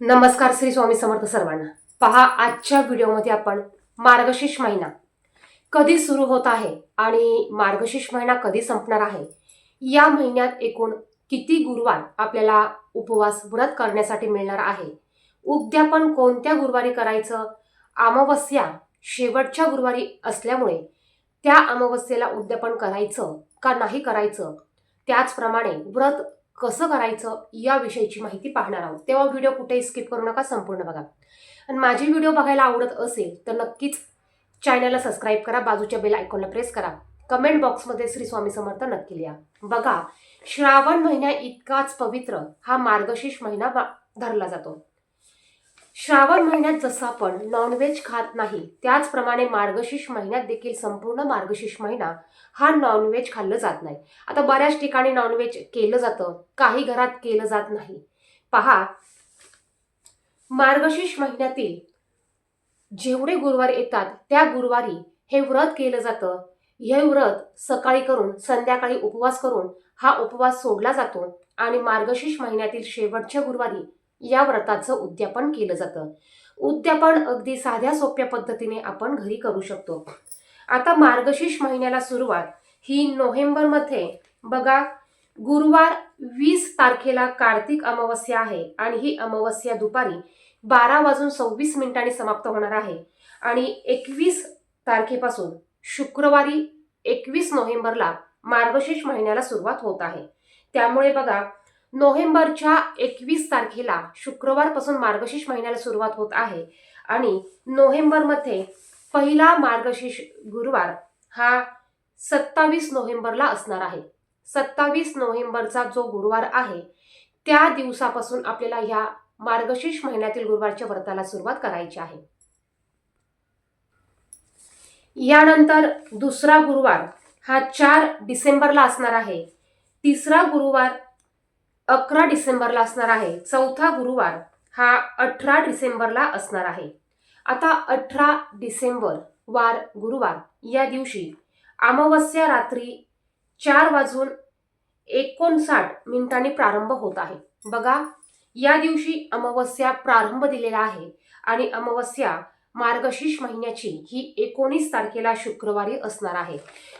नमस्कार श्री स्वामी समर्थ सर्वांना. पहा आजच्या व्हिडिओमध्ये आपण मार्गशीर्ष महिना कधी सुरू होत आहे आणि मार्गशीर्ष महिना कधी संपणार आहे? या महिन्यात एकूण किती गुरुवार आपल्याला उपवास व्रत करण्यासाठी मिळणार आहे? उद्यापन कोणत्या गुरुवारी करायचं? अमावस्या शेवटच्या गुरुवारी असल्यामुळे त्या अमावस्येला उद्यापन करायचं का नाही करायचं? त्याचप्रमाणे व्रत कसं करायचं याविषयीची माहिती पाहणार आहोत. तेव्हा व्हिडिओ कुठेही स्किप करू नका संपूर्ण बघा. आणि माझे व्हिडिओ बघायला आवडत असेल तर नक्कीच चॅनलला सबस्क्राईब करा बाजूच्या बेल आयकॉनला प्रेस करा. कमेंट बॉक्समध्ये श्री स्वामी समर्थ नक्की लिहा. बघा श्रावण महिन्या इतकाच पवित्र हा मार्गशीर्ष महिना धरला जातो. श्रावण महिन्यात जसं आपण नॉनव्हेज खात नाही त्याचप्रमाणे मार्गशीर्ष महिन्यात देखील संपूर्ण मार्गशीर्ष महिना हा नॉनव्हेज खाल्लं जात नाही. आता बऱ्याच ठिकाणी नॉनव्हेज केलं जातं काही घरात केलं जात नाही. पहा मार्गशीर्ष महिन्यातील जेवढे गुरुवार येतात त्या गुरुवारी हे व्रत केलं जातं. हे व्रत सकाळी करून संध्याकाळी उपवास करून हा उपवास सोडला जातो आणि मार्गशीर्ष महिन्यातील शेवटच्या गुरुवारी या व्रताचं उद्यापन केलं जातं. उद्यापन अगदी साध्या सोप्या पद्धतीने आपण घरी करू शकतो. आता मार्गशीर्ष महिन्याला सुरुवात. ही नोव्हेंबरमध्ये. बघा गुरुवार वीस तारखेला कार्तिक अमावस्या आहे आणि ही अमावस्या दुपारी बारा वाजून सव्वीस मिनिटांनी समाप्त होणार आहे. आणि एकवीस तारखेपासून शुक्रवारी एकवीस नोव्हेंबरला मार्गशीर्ष महिन्याला सुरुवात होत आहे. त्यामुळे बघा नोव्हेंबरच्या एकवीस तारखेला शुक्रवारपासून मार्गशीर्ष महिन्याला सुरुवात होत आहे. आणि नोव्हेंबरमध्ये पहिला मार्गशीर्ष गुरुवार हा सत्तावीस नोव्हेंबरला असणार आहे. सत्तावीस नोव्हेंबरचा जो गुरुवार आहे त्या दिवसापासून आपल्याला ह्या मार्गशीर्ष महिन्यातील गुरुवारच्या व्रताला सुरुवात करायची आहे. यानंतर दुसरा गुरुवार हा चार डिसेंबरला असणार आहे. तिसरा गुरुवार अकरा डिसेंबरला असणार आहे. चौथा गुरुवार हा अठरा डिसेंबरला असणार आहे. आता अठरा डिसेंबर वार गुरुवार या दिवशी अमावस्या रात्री चार वाजून एकोणसाठ मिनिटांनी प्रारंभ होत आहे. बघा या दिवशी अमावस्या प्रारंभ दिलेला आहे आणि अमावस्या मार्गशीर्ष महिन्याची ही एकोणीस तारखेला शुक्रवारी असणार आहे.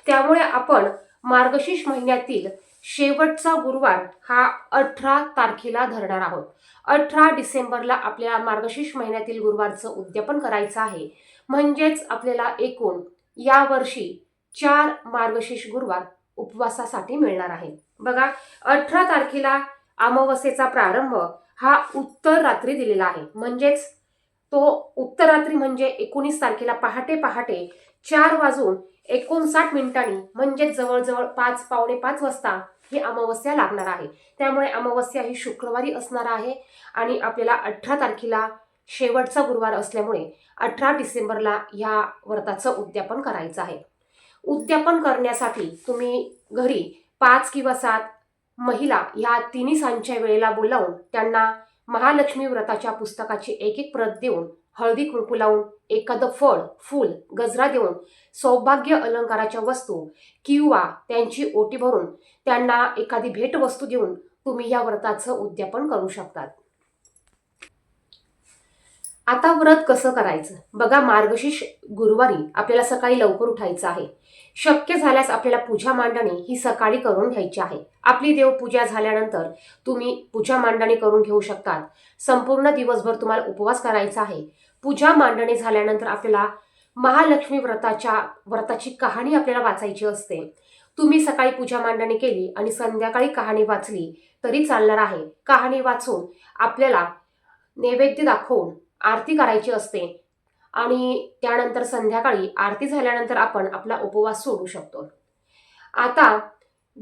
त्यामुळे आपण मार्गशीर्ष महिन्यातील शेवटचा गुरुवार हा अठरा तारखेला धरणार आहोत. अठरा डिसेंबरला आपल्याला मार्गशीर्ष महिन्यातील गुरुवारचं उद्यापन करायचं आहे. म्हणजेच आपल्याला एकूण यावर्षी चार मार्गशीर्ष गुरुवार उपवासासाठी मिळणार आहे. बघा अठरा तारखेला अमावस्येचा प्रारंभ हा उत्तर रात्री दिलेला आहे. म्हणजेच तो उत्तर रात्री म्हणजे एकोणीस तारखेला पहाटे पहाटे चार वाजून एकोणसाठ मिनिटांनी म्हणजे जवळजवळ पाच पावणे पाच वाजता ही अमावस्या लागणार आहे. त्यामुळे अमावस्या ही शुक्रवारी असणार आहे आणि आपल्याला अठरा तारखेला शेवटचा गुरुवार असल्यामुळे अठरा डिसेंबरला ह्या व्रताचं उद्यापन करायचं आहे. उद्यापन करण्यासाठी तुम्ही घरी पाच किंवा सात महिला ह्या तिन्ही सांच्या वेळेला बोलावून त्यांना महालक्ष्मी व्रताच्या पुस्तकाची एक एक प्रत देऊन हळदी कुंकू लावून एखादं फळ फूल गजरा देऊन सौभाग्य अलंकाराच्या वस्तू किंवा त्यांची ओटी भरून त्यांना एखादी भेटवस्तू देऊन तुम्ही या व्रताचं उद्यापन करू शकतात. आता व्रत कसं करायचं? बघा मार्गशीर्ष गुरुवारी आपल्याला सकाळी लवकर उठायचं आहे. शक्य झाल्यास आपल्याला पूजा मांडणी ही सकाळी करून घ्यायची आहे. आपली देवपूजा झाल्यानंतर तुम्ही पूजा मांडणी करून घेऊ शकतात. संपूर्ण दिवसभर तुम्हाला उपवास करायचा आहे. पूजा मांडणी झाल्यानंतर आपल्याला महालक्ष्मी व्रताच्या व्रताची कहाणी आपल्याला वाचायची असते. तुम्ही सकाळी पूजा मांडणी केली आणि संध्याकाळी कहाणी वाचली तरी चालणार आहे. कहाणी वाचून आपल्याला नैवेद्य दाखवून आरती करायची असते. आणि त्यानंतर संध्याकाळी आरती झाल्यानंतर आपण आपला उपवास सोडू शकतो. आता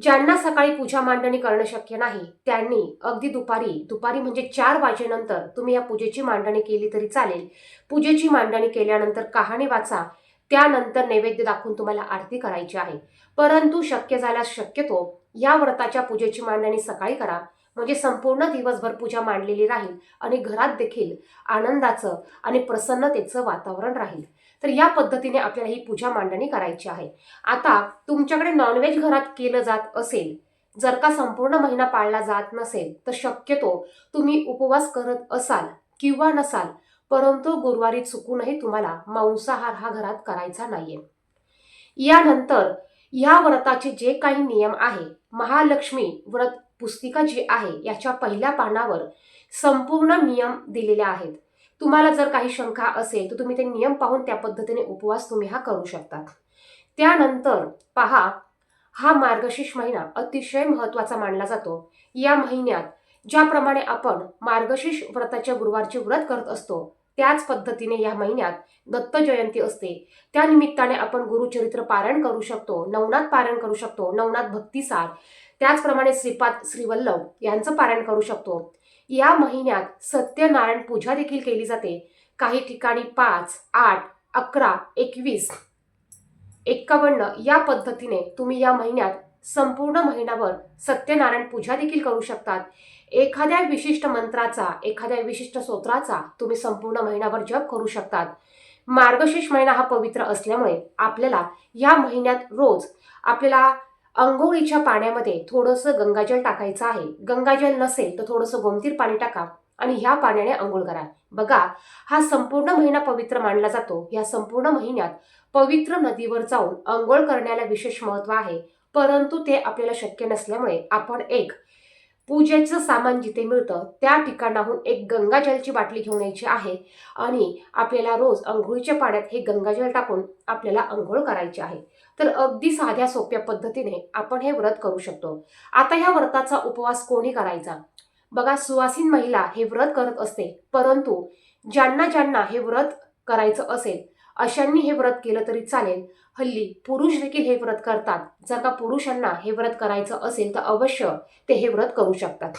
ज्यांना सकाळी पूजा मांडणी करणं शक्य नाही त्यांनी अगदी दुपारी दुपारी म्हणजे चार वाजेनंतर तुम्ही या पूजेची मांडणी केली तरी चालेल. पूजेची मांडणी केल्यानंतर कहाणी वाचा त्यानंतर नैवेद्य दाखवून तुम्हाला आरती करायची आहे. परंतु शक्य झाल्यास शक्यतो या व्रताच्या पूजेची मांडणी सकाळी करा. म्हणजे संपूर्ण दिवसभर पूजा मांडलेली राहील आणि घरात देखील आनंदाचं आणि प्रसन्नतेचं वातावरण राहील. तर या पद्धतीने आपल्याला ही पूजा मांडणी करायची आहे. आता तुमच्याकडे नॉनव्हेज घरात केलं जात असेल जर का संपूर्ण महिना पाळला जात नसेल तर शक्यतो तुम्ही उपवास करत असाल किंवा नसाल परंतु गुरुवारी चुकूनही तुम्हाला मांसाहार हा घरात करायचा नाहीये. यानंतर या व्रताचे जे काही नियम आहे महालक्ष्मी व्रत पुस्तिका जी आहे याच्या पहिल्या पानावर संपूर्ण नियम दिलेले आहेत. तुम्हाला जर काही शंका असेल तर तुम्ही ते नियम पाहून त्या पद्धतीने उपवास तुम्ही हा करू शकता त्यानंतर पहा हा मार्गशीर्ष महिना अतिशय महत्त्वाचा मानला जातो. या महिन्यात ज्याप्रमाणे आपण मार्गशीर्ष व्रताच्या गुरुवारचे व्रत करत असतो त्याच पद्धतीने या महिन्यात दत्त जयंती असते. त्या निमित्ताने आपण गुरुचरित्र पारायण करू शकतो नवनाथ पारायण करू शकतो नवनाथ भक्तिसार त्याचप्रमाणे श्रीपाद श्रीवल्लभ यांचं पारायण करू शकतो. या महिन्यात सत्यनारायण पूजा देखील केली जाते. काही ठिकाणी पाच आठ अकरा एकवीस एक्कावन्न या पद्धतीने तुम्ही या महिन्यात संपूर्ण महिनाभर सत्यनारायण पूजा देखील करू शकतात. एखाद्या विशिष्ट मंत्राचा एखाद्या विशिष्ट स्तोत्राचा तुम्ही संपूर्ण महिनाभर जप करू शकतात. मार्गशीर्ष महिना हा पवित्र असल्यामुळे आपल्याला या महिन्यात रोज आपल्याला अंघोळीच्या पाण्यामध्ये थोडंसं गंगाजल टाकायचं आहे. गंगाजल नसेल तर थोडंसं गोमतीर पाणी टाका आणि ह्या पाण्याने आंघोळ करा. बघा हा संपूर्ण महिना पवित्र मानला जातो. या संपूर्ण महिन्यात पवित्र नदीवर जाऊन आंघोळ करण्याला विशेष महत्त्व आहे. परंतु ते आपल्याला शक्य नसल्यामुळे आपण एक पूजेचं सामान जिथे मिळतं त्या ठिकाणाहून एक गंगाजलची बाटली घेऊन यायची आहे आणि आपल्याला रोज अंघोळीच्या पाण्यात हे गंगाजल टाकून आपल्याला आंघोळ करायची आहे. तर अगदी साध्या सोप्या पद्धतीने आपण हे व्रत करू शकतो. आता ह्या व्रताचा उपवास कोणी करायचा? बघा सुवासीन महिला हे व्रत करत असते परंतु ज्यांना ज्यांना हे व्रत करायचं असेल अशांनी हे व्रत केलं तरी चालेल. हल्ली पुरुष देखील हे व्रत करतात. जर का पुरुषांना हे व्रत करायचं असेल तर अवश्य ते हे व्रत करू शकतात.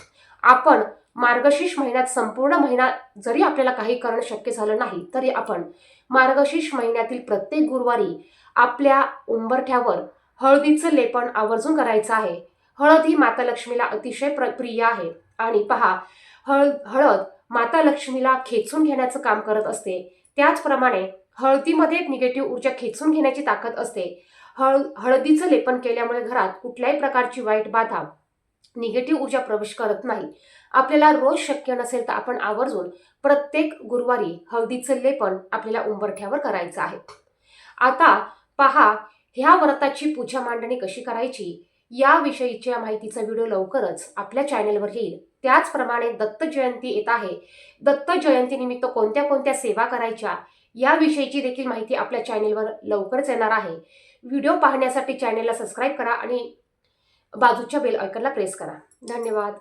आपण मार्गशीर्ष महिन्यात संपूर्ण महिना जरी आपल्याला काही करणं शक्य झालं नाही तरी आपण मार्गशीर्ष महिन्यातील प्रत्येक गुरुवारी आपल्या उंबरठ्यावर हळदीचं लेपन आवर्जून करायचं आहे. हळद ही माता लक्ष्मीला अतिशय प्र प्रिय आहे. आणि पहा हळद हळद माता लक्ष्मीला खेचून घेण्याचं काम करत असते. त्याचप्रमाणे हळदीमध्ये निगेटिव्ह ऊर्जा खेचून घेण्याची ताकद असते. हळ हळदीचं लेपन केल्यामुळे घरात कुठल्याही प्रकारची वाईट बाधा निगेटिव्ह ऊर्जा प्रवेश करत नाही. आपल्याला रोज शक्य नसेल तर आपण आवर्जून प्रत्येक गुरुवारी हळदीचं लेपन आपल्याला उंबरठ्यावर करायचं आहे. आता पहा ह्या व्रताची पूजा मांडणी कशी करायची? याविषयीच्या माहितीचा व्हिडिओ लवकरच आपल्या चॅनेलवर येईल. त्याचप्रमाणे दत्त जयंती येत आहे. दत्त जयंतीनिमित्त कोणत्या कोणत्या सेवा करायच्या? याविषयीची देखील माहिती आपल्या चॅनेलवर लवकरच येणार आहे. व्हिडिओ पाहण्यासाठी चॅनेलला सबस्क्राईब करा आणि बाजूच्या बेल आयकनला प्रेस करा. धन्यवाद.